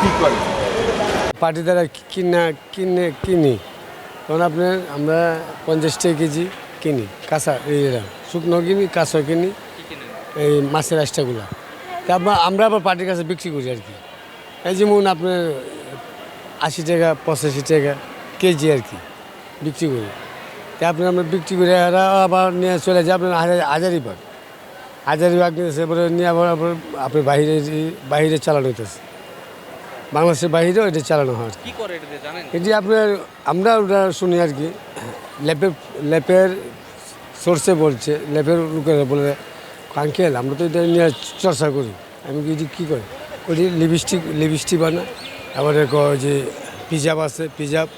কি করে পার্টি দ্বারা কিনা কিনে কিনি। তখন আপনার আমরা পঞ্চাশ টাকা কেজি কিনি, কাঁচা এইরা শুকনো কিনি, কাঁচা কিনি, এই মাছের আইসটাগুলো তারপর আমরা আবার পার্টির কাছে বিক্রি করি আর কি। এই যেমন আপনার আশি টাকা, পঁচাশি টাকা কেজি আর কি বিক্রি করি। তারপরে আমরা বিক্রি করে আবার নিয়ে চলে যায়, আপনার হাজার হাজারিবাগ হাজারিবাগ নিয়ে এবারে নিয়ে আবার আপনার বাইরে বাইরে চালানো হইতেছে। বাংলাদেশের বাইরেও এটা চালানো হয়। আর কি। করে জানেন? এটি আপনার আমরা ওটা শুনি আর কি ল্যাপের ল্যাপের সোর্সে বলছে ল্যাপের লোকেরা বলে আঙ্কেল আমরা তো এটা নিয়ে চর্চা করি। আমি কি এটি কী করি? ওটি লিপস্টিক লিপস্টিক বানা আবার কয় যে পিজাব আছে পিজাব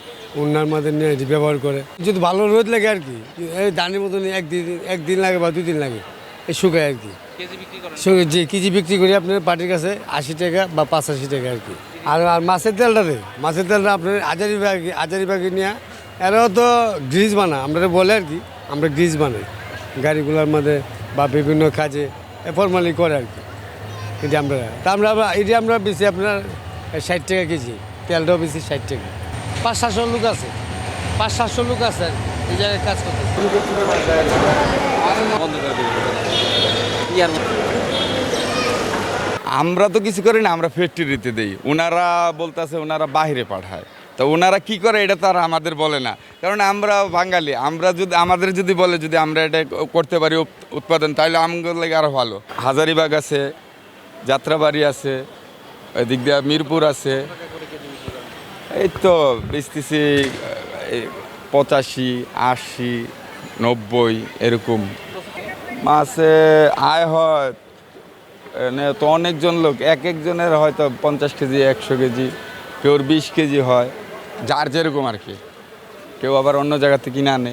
উন্নার মধ্যে নিয়ে এটি ব্যবহার করে। যদি ভালো রোদ লাগে আর কি এই দানের মতন একদিন একদিন লাগে বা দুদিন লাগে। শুকায় আর কি। কেজি বিক্রি করেন? যে কেজি বিক্রি করি আপনার পাটির কাছে আশি টাকা বা পাঁচাশি টাকা আর কি। আর আর মাছের তেলটা রে মাছের তেলটা আপনার হাজারি বাগি হাজারি বাগি নিয়ে এরাও তো গ্রিজ বানা আমরা বলে আর কি আমরা গ্রিজ বানাই। গাড়িগুলোর মধ্যে বা বিভিন্ন কাজে ফরমালি করে আর কি এটি আমরা। তা আমরা আবার এটি আমরা বেশি আপনার ষাট টাকা কেজি তেলটাও বেশি ষাট টাকা। পাঁচ সাতশো লোক আছে পাঁচ সাতশো লোক আছে এই জায়গায় কাজ করতে বন্ধ করে আমরা তো কিছু করি না, আমরা ফ্যাক্টরিতে দিই। ওনারা বলতেছে ওনারা বাইরে পাঠায়। তো ওনারা কি করে এটা তো আর আমাদের বলে না। কারণ আমরা বাঙালি, আমরা যদি আমাদের যদি বলে যদি আমরা এটা করতে পারি উৎপাদন তাহলে আমগুলো লাগে আরও ভালো। হাজারিবাগ আছে, যাত্রাবাড়ি আছে, এদিক দিয়ে মিরপুর আছে। এই তো বেচতেছি পঁচাশি, আশি, নব্বই, এরকম। মাসে আয় হয় তো অনেকজন লোক, এক একজনের হয়তো পঞ্চাশ কেজি, একশো কেজি, কেউর বিশ কেজি হয়, যার যেরকম আর কি। কেউ আবার অন্য জায়গা থেকে কিনে আনে।